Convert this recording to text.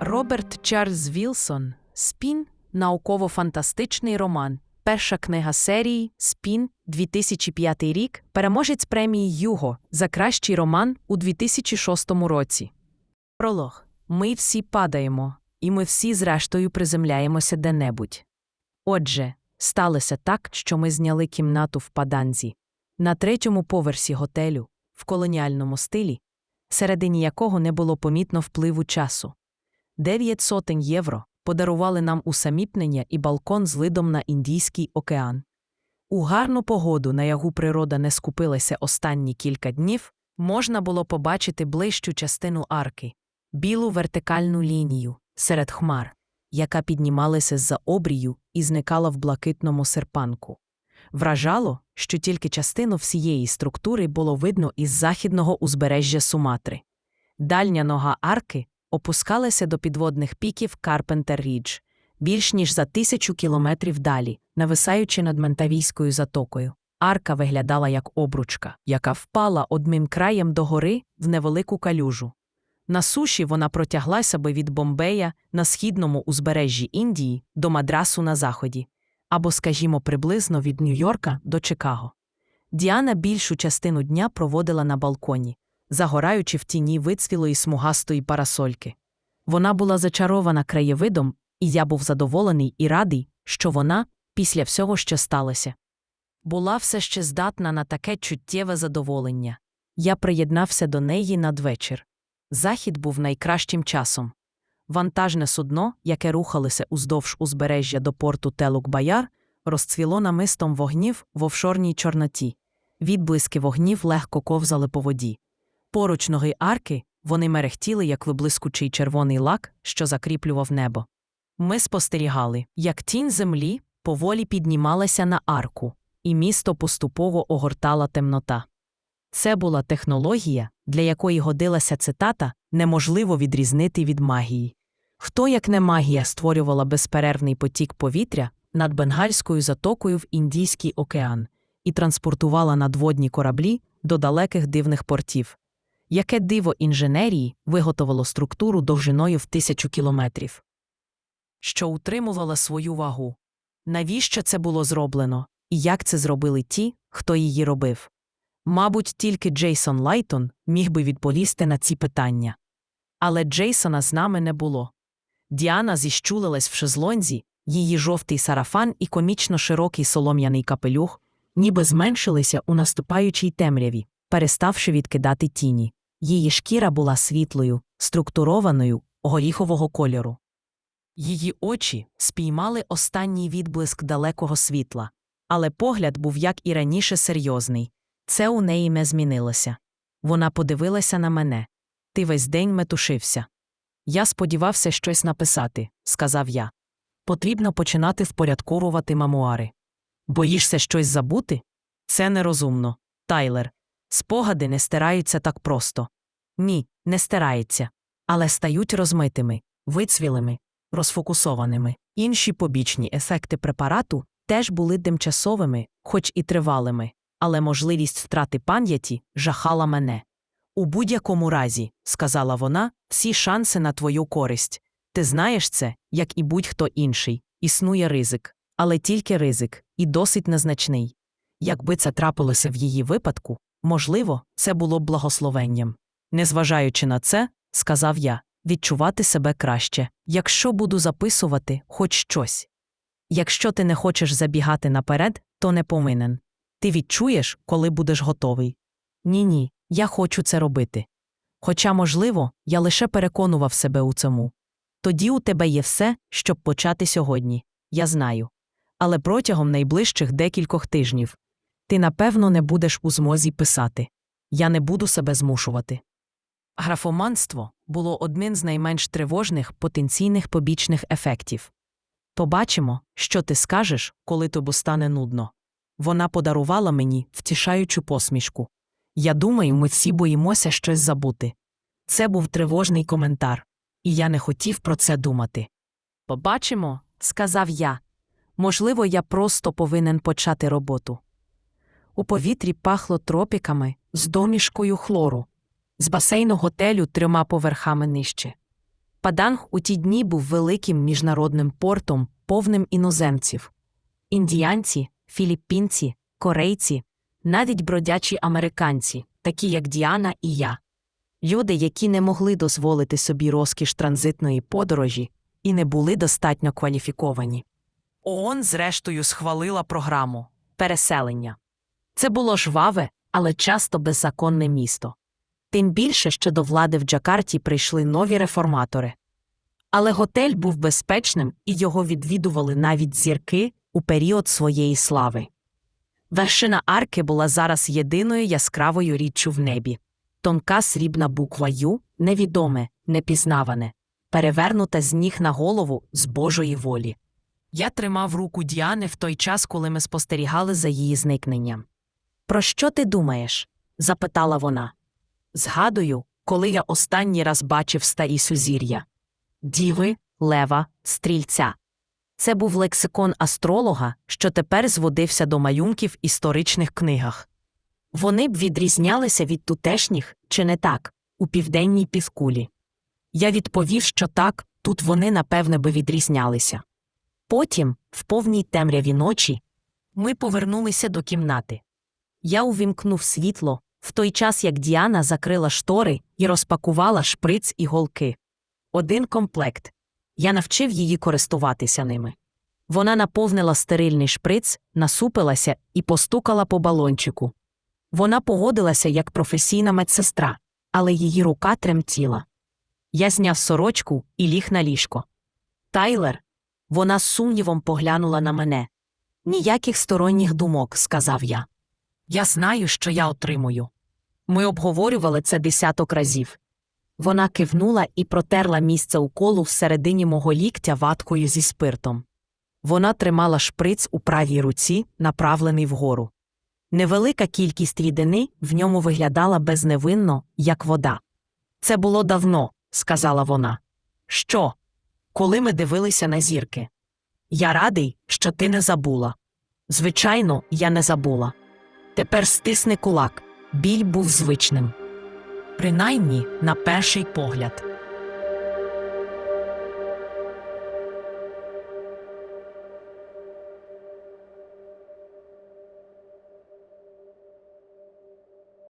Роберт Чарльз Вілсон Спін науково-фантастичний роман. Перша книга серії Спін 2005 рік. Переможець премії Юго за кращий роман у 2006 році. Пролог. Ми всі падаємо, і ми всі, зрештою, приземляємося де-небудь. Отже, сталося так, що ми зняли кімнату в Паданзі на третьому поверсі готелю в колоніальному стилі, всередині якого не було помітно впливу часу. Дев'ять сотень євро подарували нам усамітнення і балкон з видом на Індійський океан. У гарну погоду, на яку природа не скупилася останні кілька днів, можна було побачити ближчу частину арки, білу вертикальну лінію серед хмар, яка піднімалася з-за обрію і зникала в блакитному серпанку. Вражало, що тільки частину всієї структури було видно із західного узбережжя Суматри. Дальня нога арки опускалася до підводних піків Карпентер Рідж, більш ніж за тисячу кілометрів далі, нависаючи над Ментавійською затокою. Арка виглядала як обручка, яка впала одним краєм догори в невелику калюжу. На суші вона протяглася би від Бомбея на східному узбережжі Індії до Мадрасу на заході, або, скажімо, приблизно від Нью-Йорка до Чикаго. Діана більшу частину дня проводила на балконі, загораючи в тіні вицвілої смугастої парасольки. Вона була зачарована краєвидом, і я був задоволений і радий, що вона, після всього, що сталося, була все ще здатна на таке чуттєве задоволення. Я приєднався до неї надвечір. Захід був найкращим часом. Вантажне судно, яке рухалося уздовж узбережжя до порту Телук-Баяр, розцвіло намистом вогнів в офшорній чорноті. Відблиски вогнів легко ковзали по воді. Поруч ноги арки вони мерехтіли, як виблискучий червоний лак, що закріплював небо. Ми спостерігали, як тінь землі поволі піднімалася на арку, і місто поступово огортала темнота. Це була технологія, для якої годилася цитата неможливо відрізнити від магії. Хто, як не магія, створювала безперервний потік повітря над Бенгальською затокою в Індійський океан і транспортувала надводні кораблі до далеких дивних портів. Яке диво інженерії виготовило структуру довжиною в тисячу кілометрів, що утримувала свою вагу. Навіщо це було зроблено, і як це зробили ті, хто її робив? Мабуть, тільки Джейсон Лайтон міг би відповісти на ці питання. Але Джейсона з нами не було. Діана зіщулилась в шезлонзі, її жовтий сарафан і комічно широкий солом'яний капелюх, ніби зменшилися у наступаючій темряві, переставши відкидати тіні. Її шкіра була світлою, структурованою, горіхового кольору. Її очі спіймали останній відблиск далекого світла, але погляд був, як і раніше, серйозний. Це у неї не змінилося. Вона подивилася на мене. Ти весь день метушився. Я сподівався щось написати, сказав я. Потрібно починати впорядковувати мемуари. Боїшся щось забути? Це нерозумно. Тайлер. Спогади не стираються так просто. Ні, не стираються. Але стають розмитими, вицвілими, розфокусованими. Інші побічні ефекти препарату теж були тимчасовими, хоч і тривалими, але можливість втрати пам'яті жахала мене. У будь-якому разі, сказала вона, всі шанси на твою користь. Ти знаєш це, як і будь-хто інший. Існує ризик, але тільки ризик, і досить незначний. Якби це трапилося в її випадку, можливо, це було б благословенням. Незважаючи на це, сказав я, відчувати себе краще, якщо буду записувати хоч щось. Якщо ти не хочеш забігати наперед, то не повинен. Ти відчуєш, коли будеш готовий. Ні, ні, я хочу це робити. Хоча, можливо, я лише переконував себе у цьому. Тоді у тебе є все, щоб почати сьогодні, я знаю. Але протягом найближчих декількох тижнів ти, напевно, не будеш у змозі писати. Я не буду себе змушувати. Графоманство було одним з найменш тривожних потенційних побічних ефектів. Побачимо, що ти скажеш, коли тобі стане нудно. Вона подарувала мені втішаючу посмішку. Я думаю, ми всі боїмося щось забути. Це був тривожний коментар, і я не хотів про це думати. Побачимо, сказав я. Можливо, я просто повинен почати роботу. У повітрі пахло тропіками, з домішкою хлору, з басейну готелю трьома поверхами нижче. Паданг у ті дні був великим міжнародним портом, повним іноземців. Індіянці, філіппінці, корейці, навіть бродячі американці, такі як Діана і я. Люди, які не могли дозволити собі розкіш транзитної подорожі і не були достатньо кваліфіковані. ООН, зрештою, схвалила програму переселення. Це було жваве, але часто беззаконне місто. Тим більше, що до влади в Джакарті прийшли нові реформатори. Але готель був безпечним і його відвідували навіть зірки у період своєї слави. Вершина арки була зараз єдиною яскравою річчю в небі. Тонка срібна буква Ю, невідоме, непізнаване, перевернута з ніг на голову з Божої волі. Я тримав руку Діани в той час, коли ми спостерігали за її зникненням. Про що ти думаєш? запитала вона. Згадую, коли я останній раз бачив старі сузір'я. Діви, лева, стрільця. Це був лексикон астролога, що тепер зводився до малюнків історичних книгах. Вони б відрізнялися від тутешніх, чи не так, у південній півкулі. Я відповів, що так, тут вони напевне би відрізнялися. Потім, в повній темряві ночі, ми повернулися до кімнати. Я увімкнув світло, в той час як Діана закрила штори і розпакувала шприц і голки. Один комплект. Я навчив її користуватися ними. Вона наповнила стерильний шприц, насупилася і постукала по балончику. Вона погодилася як професійна медсестра, але її рука тремтіла. Я зняв сорочку і ліг на ліжко. Тайлер. Вона з сумнівом поглянула на мене. Ніяких сторонніх думок, сказав я. Я знаю, що я отримую. Ми обговорювали це десяток разів. Вона кивнула і протерла місце уколу всередині мого ліктя ваткою зі спиртом. Вона тримала шприц у правій руці, направлений вгору. Невелика кількість рідини в ньому виглядала безневинно, як вода. Це було давно, сказала вона. Що? Коли ми дивилися на зірки. Я радий, що ти не забула. Звичайно, я не забула. Тепер стисни кулак. Біль був звичним. Принаймні, на перший погляд.